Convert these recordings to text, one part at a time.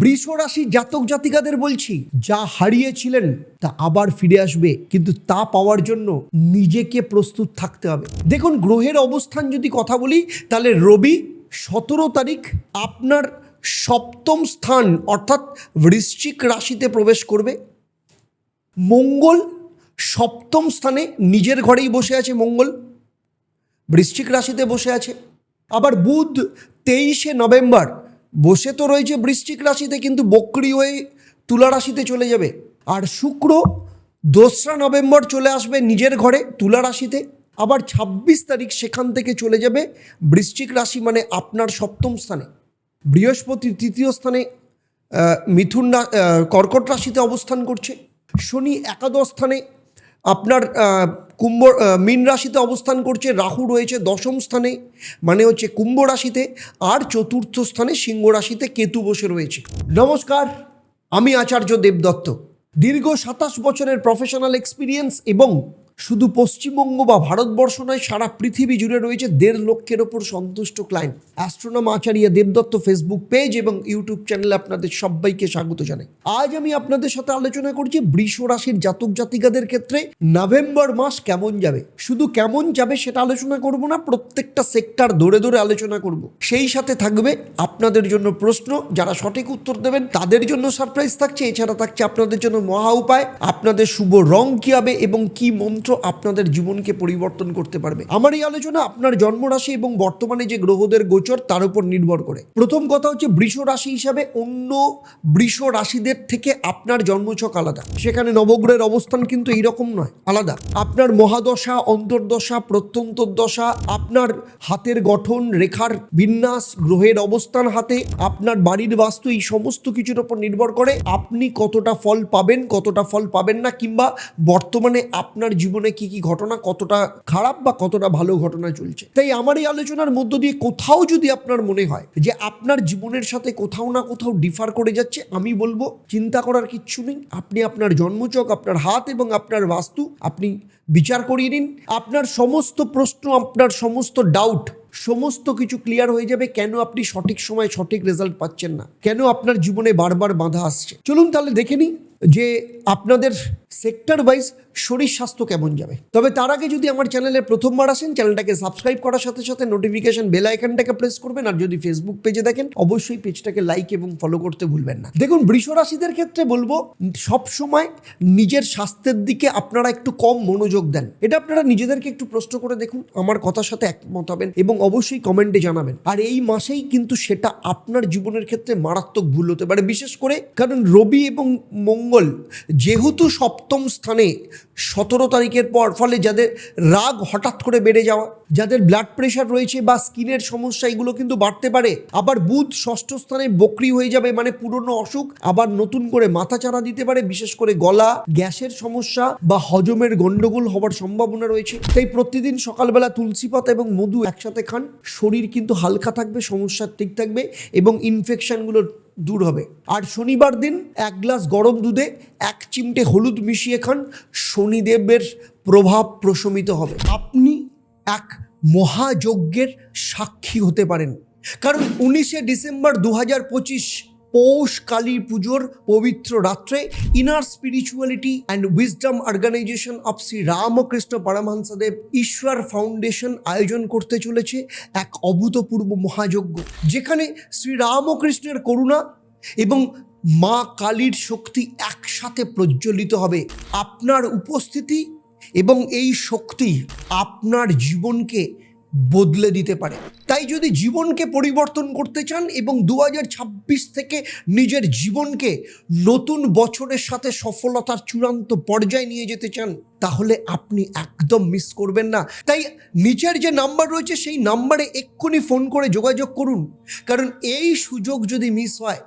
বৃষ রাশি জাতক জাতিকাদের বলছি, যা হারিয়েছিলেন, তা আবার ফিরে আসবে, কিন্তু তা পাওয়ার জন্য নিজেকে প্রস্তুত থাকতে হবে। দেখুন, গ্রহের অবস্থান যদি কথা বলি, তাহলে রবি সতেরো তারিখ আপনার সপ্তম স্থান, অর্থাৎ বৃশ্চিক রাশিতে প্রবেশ করবে। মঙ্গল সপ্তম স্থানে নিজের ঘরেই বসে আছে মঙ্গল, বৃশ্চিক রাশিতে বসে আছে। আবার বুধ তেইশে নভেম্বর বসে তো রয়েছে বৃশ্চিক রাশিতে, কিন্তু বক্রি হয়ে তুলা রাশিতে চলে যাবে। আর শুক্র দোসরা নভেম্বর চলে আসবে নিজের ঘরে তুলা রাশিতে। আবার ২৬ তারিখ সেখান থেকে চলে যাবে বৃশ্চিক রাশি মানে আপনার সপ্তম স্থানে। বৃহস্পতি তৃতীয় স্থানে মিথুন কর্কট রাশিতে অবস্থান করছে। শনি একাদশ স্থানে আপনার কুম্ভ মীন রাশিতে অবস্থান করছে, রাহু রয়েছে দশম স্থানে মানে হচ্ছে কুম্ভ রাশিতে, আর চতুর্থ স্থানে সিংহ রাশিতে কেতু বসে রয়েছে। নমস্কার, আমি আচার্য দেবদত্ত। দীর্ঘ সাতাশ বছরের প্রফেশনাল এক্সপিরিয়েন্স এবং শুধু পশ্চিমবঙ্গ বা ভারতবর্ষ নয়, সারা পৃথিবী জুড়ে রয়েছে দেড় লক্ষের ওপর সন্তুষ্ট client. Astronomer Acharya Debdutta Facebook page এবং ইউটিউব চ্যানেলে আপনাদের সবাইকে স্বাগত জানাই। আজ আমি আপনাদের সাথে আলোচনা করছি বৃষ রাশির জাতক জাতিকাদের ক্ষেত্রে নভেম্বর মাস কেমন যাবে? শুধু কেমন যাবে সেটা আলোচনা করব না, প্রত্যেকটা সেক্টর ধরে ধরে আলোচনা করব। সেই সাথে থাকবে আপনাদের জন্য প্রশ্ন, যারা সঠিক উত্তর দেবেন তাদের জন্য সারপ্রাইজ থাকছে, এছাড়া থাকছে আপনাদের জন্য মহা উপায়। আপনাদের শুভ রং কি হবে এবং কি মন্ত্র আপনাদের জীবনকে পরিবর্তন করতে পারবে। আমার এই আলোচনা আপনার জন্মরাশি এবং বর্তমানে যে গ্রহদের গোচর, তার উপর নির্ভর করে। প্রথম কথা হচ্ছে বৃষ রাশি হিসাবে অন্য বৃষ রাশিদের থেকে আপনার জন্মছক আলাদা। সেখানে নবগ্রহের অবস্থান কিন্তু এইরকম নয়, আলাদা। আপনার মহাদশা, অন্তর্দশা প্রত্যন্তর দশা আপনার হাতের গঠন, রেখার বিন্যাস, গ্রহের অবস্থান হাতে, আপনার বাড়ির বাস্তু, এই সমস্ত কিছুর উপর নির্ভর করে আপনি কতটা ফল পাবেন, কতটা ফল পাবেন না, কিংবা বর্তমানে আপনার জীবনে কি কি ঘটনা কতটা খারাপ বা কতটা ভালো ঘটনা চলছে? তাই আমার এই আলোচনার মধ্য দিয়ে কোথাও যদি আপনার মনে হয় যে আপনার জীবনের সাথে কোথাও না কোথাও ডিফার করে যাচ্ছে, আমি বলব চিন্তা করার কিচ্ছু নেই। আপনি আপনার জন্মচক, আপনার হাত এবং আপনার বাস্তু আপনি বিচার করিয়ে নিন। আপনার সমস্ত প্রশ্ন, আপনার সমস্ত ডাউট সমস্ত কিছু ক্লিয়ার হয়ে যাবে কেন আপনি সঠিক সময় সঠিক রেজাল্ট পাচ্ছেন না? কেন আপনার জীবনে বারবার বাধা আসছে? চলুন তাহলে দেখে নিই। যে আপনাদের সেক্টর ওয়াইজ শরীর স্বাস্থ্য কেমন যাবে। তবে তার আগে যদি আমার চ্যানেলে প্রথমবার আসেন চ্যানেলটাকে সাবস্ক্রাইব করার সাথে সাথে নোটিফিকেশন বেল আইকনটাকে প্রেস করবেন আর যদি ফেসবুক পেজে দেখেন, অবশ্যই পেজটাকে লাইক এবং ফলো করতে ভুলবেন না। দেখুন, বৃষ রাশিদের ক্ষেত্রে বলব সব সময় নিজের স্বাস্থ্যের দিকে আপনারা একটু কম মনোযোগ দেন। এটা আপনারা নিজেদেরকে একটু প্রশ্ন করে দেখুন, আমার কথার সাথে একমত হবেন এবং অবশ্যই কমেন্টে জানাবেন। আর এই মাসেই কিন্তু সেটা আপনার জীবনের ক্ষেত্রে মারাত্মক ভুল হতে পারে, বিশেষ করে কারণ রবি এবং মঙ্গল যেহেতু সপ্তম স্থানে সতেরো তারিখের পর, ফলে যাদের রাগ হঠাৎ করে বেড়ে যাওয়া, যাদের ব্লাড প্রেশার রয়েছে বা স্কিনের সমস্যা, এগুলো কিন্তু বাড়তে পারে। আবার বুধ ষষ্ঠ স্থানে বকরি হয়ে যাবে মানে পুরনো অসুখ, আবার নতুন করে মাথা চারা দিতে পারে, বিশেষ করে গলা, গ্যাসের সমস্যা বা হজমের গন্ডগোল হওয়ার সম্ভাবনা রয়েছে। তাই প্রতিদিন সকালবেলা তুলসী পাতা এবং মধু একসাথে খান। শরীর কিন্তু হালকা থাকবে, সমস্যা ঠিক থাকবে এবং ইনফেকশনগুলো দূর হবে। আর শনিবার দিন এক গ্লাস গরম দুধে এক চিমটে হলুদ মিশিয়ে খান, শনিদেবের প্রভাব প্রশমিত হবে। আপনি এক মহাযজ্ঞের সাক্ষী হতে পারেন। কারণ উনিশে ডিসেম্বর দু হাজার পঁচিশ পৌষ কালী পুজোর পবিত্র রাত্রে inner spirituality and wisdom organisation of Shri Ramakrishna Paramahansadev Ishwar foundation আয়োজন করতে চলেছে এক অভূতপূর্ব মহাযজ্ঞ, যেখানে শ্রী রামকৃষ্ণের করুণা এবং মা কালীর শক্তি একসাথে প্রজ্বলিত হবে। আপনার উপস্থিতি এবং এই শক্তি আপনার জীবনকে বদলে দিতে পারে। তাই যদি জীবনকে পরিবর্তন করতে চান এবং দু হাজার ছাব্বিশ থেকে নিজের জীবনকে নতুন বছরের সাথে সফলতার চূড়ান্ত পর্যায়ে নিয়ে যেতে চান, তাহলে আপনি একদম মিস করবেন না। তাই নিচের যে নাম্বার রয়েছে, সেই নাম্বারে এক্ষুনি ফোন করে যোগাযোগ করুন। কারণ এই সুযোগ যদি মিস হয়,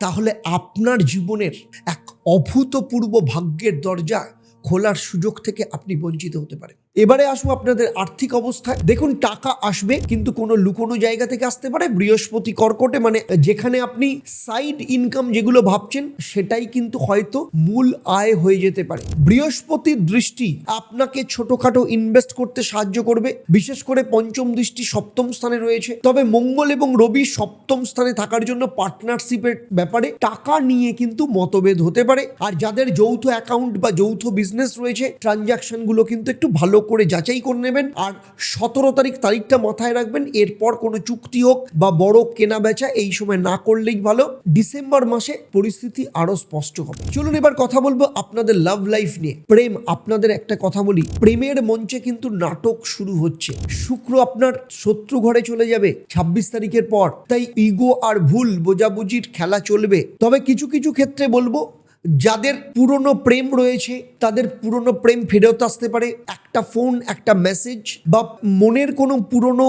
তাহলে আপনার জীবনের এক অভূতপূর্ব ভাগ্যের দরজা খোলার সুযোগ থেকে আপনি বঞ্চিত হতে পারেন। এবারে আসব আপনাদের আর্থিক অবস্থায় দেখুন, টাকা আসবে, কিন্তু কোনো লুকোনো জায়গা থেকে আসতে পারে। বৃহস্পতি কর্কটে মানে যেখানে আপনি সাইড ইনকাম যেগুলো ভাবছেন, সেটাই কিন্তু হয়তো মূল আয় হয়ে যেতে পারে। বৃহস্পতির দৃষ্টি আপনাকে ছোটখাটো ইনভেস্ট করতে সাহায্য করবে। বিশেষ করে পঞ্চম দৃষ্টি সপ্তম স্থানে রয়েছে। তবে মঙ্গল এবং রবি সপ্তম স্থানে থাকার জন্য পার্টনারশিপের ব্যাপারে টাকা নিয়ে কিন্তু মতভেদ হতে পারে। আর যাদের যৌথ অ্যাকাউন্ট বা যৌথ বিজনেস রয়েছে ট্রানজাকশনগুলো কিন্তু একটু ভালো করে যাচাই করে নেবেন আর সতেরো তারিখ তারিখটা মাথায় রাখবেন। এরপর কোনো চুক্তি হোক বা বড় কেনা বেচা, এই সময় না করলেই ভালো। ডিসেম্বর মাসে পরিস্থিতি আরও স্পষ্ট হবে। চলুন এবার কথা বলব আপনাদের লাভ লাইফ নিয়ে। প্রেম, আপনাদের একটা কথা বলি। প্রেমের মঞ্চে কিন্তু নাটক শুরু হচ্ছে। শুক্র আপনার শত্রু ঘরে চলে যাবে ছাব্বিশ তারিখের পর। তাই ইগো আর ভুল, বোঝাবুঝির খেলা চলবে। তবে কিছু কিছু ক্ষেত্রে বলব যাদের পুরনো প্রেম রয়েছে, তাদের পুরনো প্রেম ফেরত আসতে পারে। একটা ফোন একটা মেসেজ বা মনের কোনো পুরনো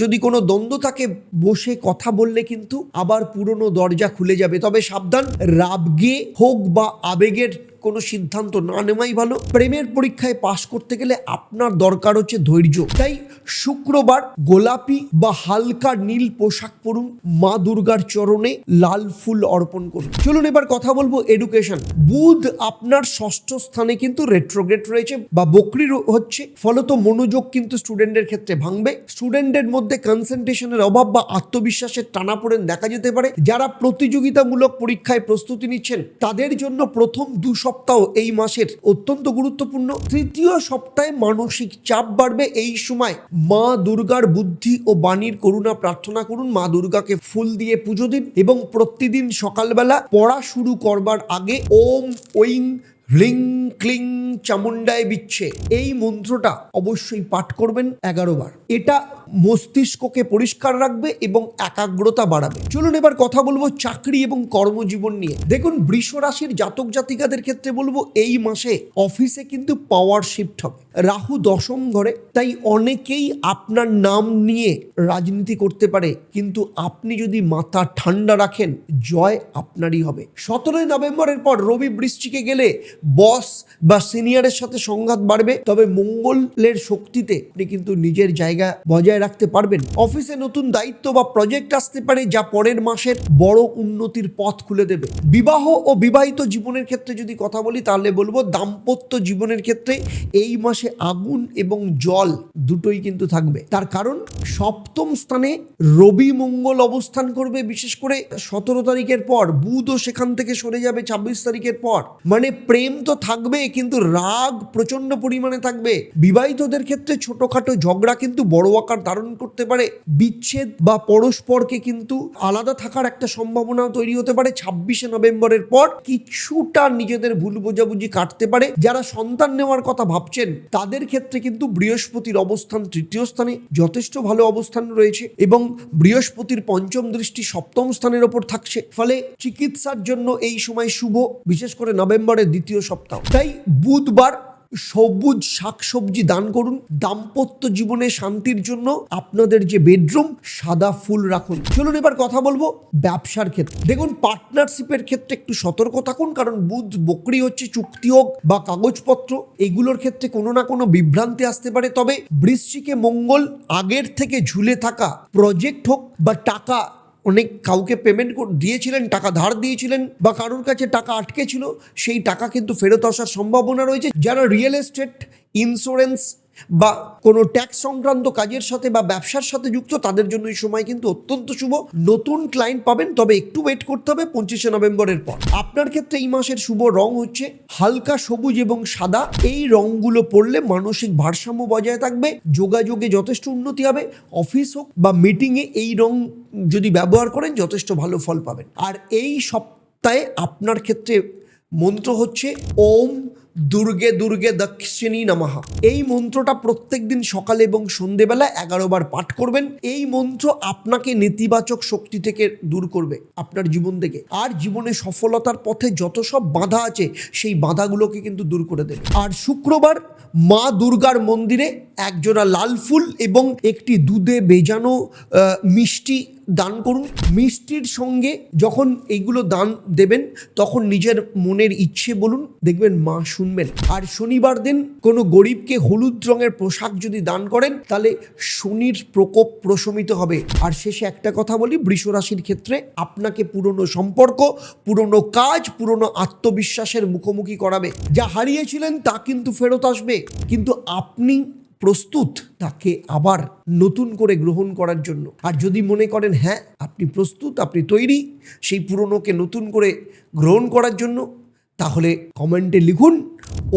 যদি কোনো দ্বন্দ্ব থাকে, বসে কথা বললে কিন্তু আবার পুরনো দরজা খুলে যাবে। তবে সাবধান রাবগে হোক বা আবেগের কোনো সিদ্ধান্ত না নেওয়াই ভালো। প্রেমের পরীক্ষায় পাশ করতে গেলে আপনার দরকার হচ্ছে ধৈর্য। তাই শুক্রবার গোলাপি বা হালকা নীল পোশাক পরুন, মা দুর্গার চরণে লাল ফুল অর্পণ করুন। চলুন এবার কথা বলব এডুকেশন বুধ আপনার ষষ্ঠ স্থানে কিন্তু রেট্রোগ্রেড রয়েছে বা বকরি হচ্ছে, ফলত মনোযোগ কিন্তু স্টুডেন্টের ক্ষেত্রে ভাঙবে। স্টুডেন্টের মধ্যে কনসেন্ট্রেশনের অভাব বা আত্মবিশ্বাসের টানাপোড়েন দেখা যেতে পারে। যারা প্রতিযোগিতামূলক পরীক্ষায় প্রস্তুতি নিচ্ছেন, তাদের জন্য প্রথম দু সপ্তাহ এই মাসের অত্যন্ত গুরুত্বপূর্ণ। তৃতীয় সপ্তাহে মানসিক চাপ বাড়বে এই সময়। মা দুর্গার বুদ্ধি ও বাণীর করুণা প্রার্থনা করুন। মা দুর্গাকে ফুল দিয়ে পুজো দিন এবং প্রতিদিন সকালবেলা পড়া শুরু করবার আগে ওম, ঐং হ্লিং ক্লিং চামুন্ডায় বিচ্ছে। এই মন্ত্রটা অবশ্যই পাঠ করবেন এগারো বার। এটা মস্তিষ্ককে পরিষ্কার রাখবে এবং একাগ্রতা বাড়াবে। চলুন এবার কথা বলব চাকরি এবং কর্মজীবন নিয়ে। দেখুন, বৃষ রাশির জাতক জাতিকাদের ক্ষেত্রে বলব, এই মাসে অফিসে কিন্তু পাওয়ার শিফট হবে। রাহু দশম ঘরে, তাই অনেকেই আপনার নাম নিয়ে রাজনীতি করতে পারে, কিন্তু আপনি যদি মাথা ঠান্ডা রাখেন, জয় আপনারই হবে। সতেরোই নভেম্বরের পর রবি বৃষ্টিকে গেলে বস বা সিনিয়রের সাথে সংঘাত বাড়বে, তবে মঙ্গলের শক্তিতে আপনি কিন্তু নিজের জায়গা বজায় রাখতে পারবেন। অফিসে নতুন দায়িত্ব বা প্রজেক্ট আসতে পারে, যা পরের মাসের বড় উন্নতির পথ খুলে দেবে। বিবাহ ও বিবাহিত জীবনের ক্ষেত্রে যদি কথা বলি, তাহলে বলব দাম্পত্য জীবনের ক্ষেত্রে এই মাসে আগুন এবং জল দুটোই কিন্তু থাকবে। তার কারণ, সপ্তম স্থানে রবি মঙ্গল অবস্থান করবে, বিশেষ করে সতেরো তারিখের পর। বুধও সেখান থেকে সরে যাবে ছাব্বিশ তারিখের পর। মানে প্রেম তো থাকবে কিন্তু রাগ প্রচণ্ড পরিমাণে থাকবে। বিবাহিতদের ক্ষেত্রে ছোটখাটো ঝগড়া কিন্তু বড় আকার ধারণ করতে পারে। বিচ্ছেদ বা পরস্পরকে কিন্তু আলাদা থাকার একটা সম্ভাবনা তৈরি হতে পারে। ছাব্বিশে নভেম্বরের পর কিছুটা নিজেদের ভুল বোঝাবুঝি কাটতে পারে। যারা সন্তান নেওয়ার কথা ভাবছেন, তাদের ক্ষেত্রে কিন্তু বৃহস্পতির অবস্থান তৃতীয় স্থানে যথেষ্ট ভালো অবস্থান রয়েছে এবং বৃহস্পতির পঞ্চম দৃষ্টি সপ্তম স্থানের ওপর থাকছে। ফলে চিকিৎসার জন্য এই সময় শুভ, বিশেষ করে নভেম্বরের দ্বিতীয় সপ্তাহ। তাই বুধবার সবুজ শাকসবজি দান করুন। দাম্পত্য জীবনে শান্তির জন্য আপনাদের যে বেডরুম, সাদা ফুল রাখুন। চলুন এবার কথা বলব ব্যবসার ক্ষেত্রে। দেখুন, পার্টনারশিপের ক্ষেত্রে একটু সতর্ক থাকুন, কারণ বুধ, বকরি হচ্ছে চুক্তি হোক বা কাগজপত্র। এগুলোর ক্ষেত্রে কোনো না কোনো বিভ্রান্তি আসতে পারে। তবে বৃশ্চিকে মঙ্গল আগের থেকে ঝুলে থাকা প্রজেক্ট হোক বা টাকা অনেক কাউকে পেমেন্ট দিয়েছিলেন, টাকা ধার দিয়েছিলেন বা কারোর কাছে টাকা আটকে ছিল, সেই টাকা কিন্তু ফেরত আসার সম্ভাবনা রয়েছে। যারা রিয়েল এস্টেট ইন্স্যুরেন্স বা কোনো ট্যাক্স সংক্রান্ত কাজের সাথে বা ব্যবসার সাথে যুক্ত, তাদের জন্য এই সময় কিন্তু অত্যন্ত শুভ। নতুন ক্লায়েন্ট পাবেন, তবে একটু ওয়েট করতে হবে পঁচিশে নভেম্বরের পর। আপনার ক্ষেত্রে এই মাসের শুভ রং হচ্ছে হালকা সবুজ এবং সাদা। এই রংগুলো পড়লে মানসিক ভারসাম্য বজায় থাকবে, যোগাযোগে যথেষ্ট উন্নতি হবে। অফিস হোক বা মিটিংয়ে এই রং যদি ব্যবহার করেন, যথেষ্ট ভালো ফল পাবেন। আর এই সপ্তাহে আপনার ক্ষেত্রে মন্ত্র হচ্ছে, ওম দুর্গে দুর্গে দক্ষিণী নামাহা এই মন্ত্রটা প্রত্যেক দিন সকালে এবং সন্ধেবেলা এগারো বার পাঠ করবেন। এই মন্ত্র আপনাকে নেতিবাচক শক্তি থেকে দূর করবে আপনার জীবন থেকে। আর জীবনে সফলতার পথে যত সব বাধা আছে, সেই বাধাগুলোকে কিন্তু দূর করে দেবে। আর শুক্রবার মা দুর্গার মন্দিরে একজোড়া লাল ফুল এবং একটি দুধে বেজানো মিষ্টি দান করুন। মিষ্টির সঙ্গে যখন এইগুলো দান দেবেন, তখন নিজের মনের ইচ্ছে বলুন, দেখবেন মা শুনবেন। আর শনিবার দিন কোনো গরিবকে হলুদ রঙের পোশাক যদি দান করেন, তাহলে শনির প্রকোপ প্রশমিত হবে। আর শেষে একটা কথা বলি বৃষরাশির ক্ষেত্রে আপনাকে পুরনো সম্পর্ক, পুরনো কাজ, পুরনো আত্মবিশ্বাসের মুখোমুখি করাবে। যা হারিয়েছিলেন তা কিন্তু ফেরত আসবে। কিন্তু আপনি প্রস্তুত তাকে আবার নতুন করে গ্রহণ করার জন্য। আর যদি মনে করেন হ্যাঁ আপনি প্রস্তুত, আপনি তৈরি, সেই পুরনোকে নতুন করে গ্রহণ করার জন্য তাহলে কমেন্টে লিখুন,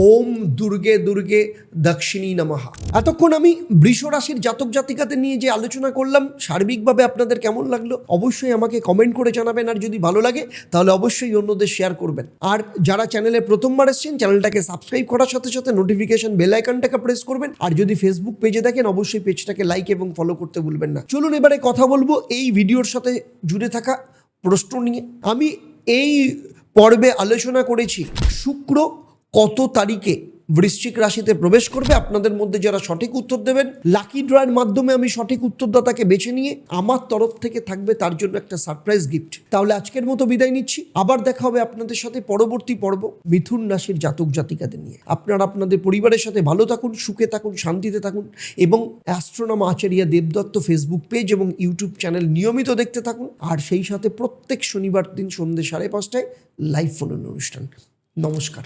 ওম দুর্গে দুর্গে দক্ষিণী নমঃ। এতক্ষণ আমি বৃষ রাশির জাতক জাতিকাদের নিয়ে যে আলোচনা করলাম, সার্বিকভাবে আপনাদের কেমন লাগল অবশ্যই আমাকে কমেন্ট করে জানাবেন, আর যদি ভালো লাগে, তাহলে অবশ্যই অন্যদের শেয়ার করবেন। আর যারা চ্যানেলে প্রথমবার এসেছেন চ্যানেলটাকে সাবস্ক্রাইব করার সাথে সাথে নোটিফিকেশন বেল আইকনটাকে প্রেস করবেন, আর যদি ফেসবুক পেজে দেখেন, অবশ্যই পেজটাকে লাইক এবং ফলো করতে ভুলবেন না। চলুন এবারে কথা বলব এই ভিডিওর সাথে জুড়ে থাকা প্রশ্ন নিয়ে। আমি এই পর্বে আলোচনা করেছি। শুক্র কত তারিখে? বৃশ্চিক রাশিতে প্রবেশ করবে। আপনাদের মধ্যে যারা সঠিক উত্তর দেবেন লাকি ড্রয়ের মাধ্যমে আমি সঠিক উত্তরদাতাকে বেছে নিয়ে আমার তরফ থেকে থাকবে তার জন্য একটা সারপ্রাইজ গিফট তাহলে আজকের মতো বিদায় নিচ্ছি। আবার দেখা হবে আপনাদের সাথে পরবর্তী পর্ব মিথুন রাশির জাতক জাতিকাদের নিয়ে। আপনারা আপনাদের পরিবারের সাথে ভালো থাকুন, সুখে থাকুন, শান্তিতে থাকুন এবং astronomer Acharya Debdutta Facebook page এবং ইউটিউব চ্যানেল নিয়মিত দেখতে থাকুন। আর সেই সাথে প্রত্যেক শনিবার দিন সন্ধ্যে সাড়ে পাঁচটায় লাইভ ফোনের অনুষ্ঠান। নমস্কার।